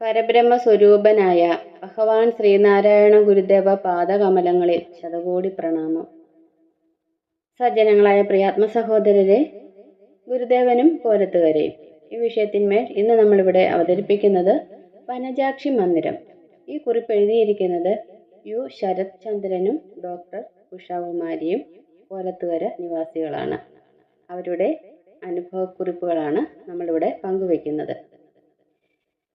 പരബ്രഹ്മ സ്വരൂപനായ ഭഗവാൻ ശ്രീനാരായണ ഗുരുദേവ പാദകമലങ്ങളിൽ ശതകോടി പ്രണാമം. സജ്ജനങ്ങളായ പ്രിയാത്മ സഹോദരരെ ഗുരുദേവനും പോരത്തുകാരെയും ഈ വിഷയത്തിന്മേൽ ഇന്ന് നമ്മളിവിടെ അവതരിപ്പിക്കുന്നത് വനജാക്ഷി മന്ദിരം. ഈ കുറിപ്പ് എഴുതിയിരിക്കുന്നത് യു ശരത് ചന്ദ്രനും ഡോക്ടർ ഉഷാകുമാരിയും കോലത്തുകര നിവാസികളാണ്. അവരുടെ അനുഭവക്കുറിപ്പുകളാണ് നമ്മളിവിടെ പങ്കുവെക്കുന്നത്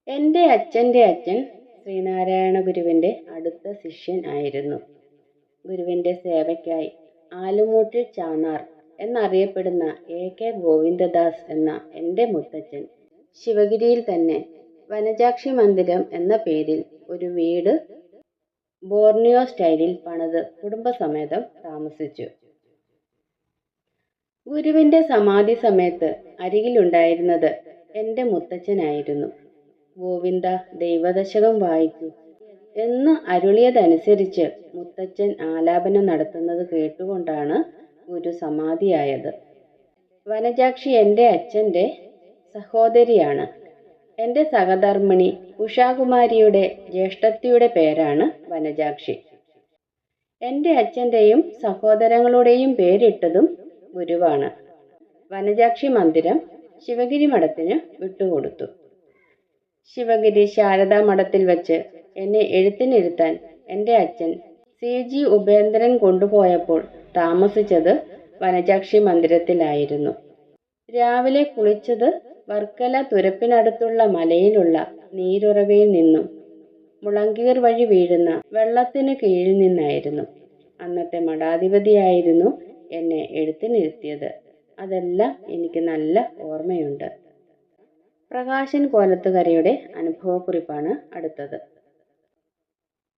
എന്റെ അച്ഛന്റെ അച്ഛൻ ശ്രീനാരായണ ഗുരുവിന്റെ അടുത്ത ശിഷ്യൻ ആയിരുന്നു. ഗുരുവിന്റെ സേവയ്ക്കായി ആലുമൂട്ടിൽ ചാന്നാർ എന്നറിയപ്പെടുന്ന എ കെ ഗോവിന്ദദാസ് എന്ന എന്റെ മുത്തച്ഛൻ ശിവഗിരിയിൽ തന്നെ വനജാക്ഷി മന്ദിരം എന്ന പേരിൽ ഒരു വീട് ബോർണിയോ സ്റ്റൈലിൽ പണിത് കുടുംബസമേതം താമസിച്ചു. ഗുരുവിന്റെ സമാധി സമയത്ത് അരികിലുണ്ടായിരുന്നത് എന്റെ മുത്തച്ഛനായിരുന്നു. ഗോവിന്ദ ദൈവദശകം വായിക്കൂ എന്ന് അരുളിയതനുസരിച്ച് മുത്തച്ഛൻ ആലാപനം നടത്തുന്നത് കേട്ടുകൊണ്ടാണ് ഗുരു സമാധിയായത്. വനജാക്ഷി എന്റെ അച്ഛന്റെ സഹോദരിയാണ്. എന്റെ സഹധർമ്മിണി ഉഷാകുമാരിയുടെ ജ്യേഷ്ഠത്തിയുടെ പേരാണ് വനജാക്ഷി. എന്റെ അച്ഛന്റെയും സഹോദരങ്ങളുടെയും പേരിട്ടതും ഗുരുവാണ് വനജാക്ഷി മന്ദിരം ശിവഗിരി മഠത്തിന് വിട്ടുകൊടുത്തു. ശിവഗിരി ശാരദാ മഠത്തിൽ വച്ച് എന്നെ എഴുത്തിനിരുത്താൻ എന്റെ അച്ഛൻ സി. ജി. ഉപേന്ദ്രൻ കൊണ്ടുപോയപ്പോൾ താമസിച്ചത് വനജാക്ഷി മന്ദിരത്തിലായിരുന്നു. രാവിലെ കുളിച്ചത് വർക്കല തുരപ്പിനടുത്തുള്ള മലയിലുള്ള നീരുറവയിൽ നിന്നും മുളങ്കീർ വഴി വീഴുന്ന വെള്ളത്തിന് കീഴിൽ നിന്നായിരുന്നു. അന്നത്തെ മഠാധിപതിയായിരുന്നു എന്നെ എഴുത്തിനിരുത്തിയത് അതെല്ലാം എനിക്ക് നല്ല ഓർമ്മയുണ്ട്. പ്രകാശൻ കോലത്തുകരയുടെ അനുഭവക്കുറിപ്പാണ് അടുത്തത്.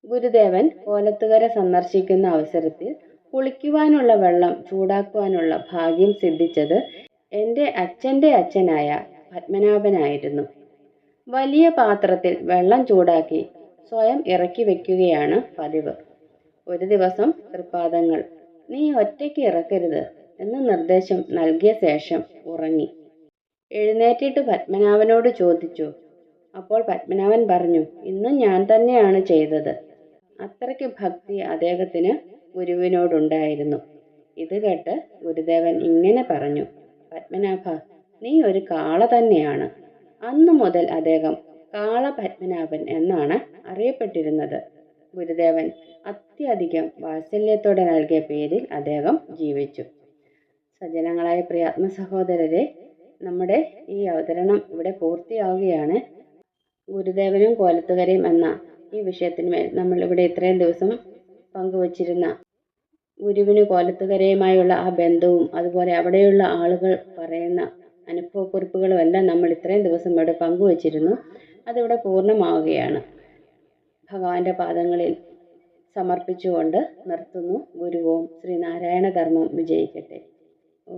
ഗുരുദേവൻ കോലത്തുകര സന്ദർശിക്കുന്ന അവസരത്തിൽ കുളിക്കുവാനുള്ള വെള്ളം ചൂടാക്കുവാനുള്ള ഭാഗ്യം സിദ്ധിച്ചത് എന്റെ അച്ഛന്റെ അച്ഛനായ പത്മനാഭനായിരുന്നു. വലിയ പാത്രത്തിൽ വെള്ളം ചൂടാക്കി സ്വയം ഇറക്കി വെക്കുകയാണ് പതിവ്. ഒരു ദിവസം തൃപ്പാദങ്ങൾ നീ ഒറ്റയ്ക്ക് ഇറക്കരുത് എന്ന നിർദ്ദേശം നൽകിയ ശേഷം ഉറങ്ങി. എഴുന്നേറ്റിട്ട് പത്മനാഭനോട് ചോദിച്ചു. അപ്പോൾ പത്മനാഭൻ പറഞ്ഞു ഇന്ന് ഞാൻ തന്നെയാണ് ചെയ്തത്. അത്രയ്ക്ക് ഭക്തി അദ്ദേഹത്തിന് ഗുരുവിനോടുണ്ടായിരുന്നു. ഇത് കേട്ട് ഗുരുദേവൻ ഇങ്ങനെ പറഞ്ഞു പത്മനാഭ നീ ഒരു കാള തന്നെയാണ്. അന്നു മുതൽ അദ്ദേഹം കാള പത്മനാഭൻ എന്നാണ് അറിയപ്പെട്ടിരുന്നത്. ഗുരുദേവൻ അത്യധികം വാത്സല്യത്തോടെ നൽകിയ പേരിൽ അദ്ദേഹം ജീവിച്ചു. സജ്ജനങ്ങളായ പ്രിയാത്മ സഹോദരരെ നമ്മുടെ ഈ അവതരണം ഇവിടെ പൂർത്തിയാവുകയാണ്. ഗുരുദേവനും കോലത്തുകരയും എന്ന ഈ വിഷയത്തിന്മേൽ നമ്മൾ ഇവിടെ ഇത്രയും ദിവസം പങ്കുവച്ചിരുന്ന ഗുരുവിന് കോലത്തുകരയുമായുള്ള ആ ബന്ധവും അതുപോലെ അവിടെയുള്ള ആളുകൾ പറയുന്ന അനുഭവക്കുറിപ്പുകളും എല്ലാം നമ്മൾ ഇത്രയും ദിവസം ഇവിടെ പങ്കുവച്ചിരുന്നു. അതിവിടെ പൂർണമാവുകയാണ്. ഭഗവാന്റെ പാദങ്ങളിൽ സമർപ്പിച്ചുകൊണ്ട് നിർത്തുന്നു. ഗുരുവും ശ്രീനാരായണ ധർമ്മം വിജയിക്കട്ടെ. ഓ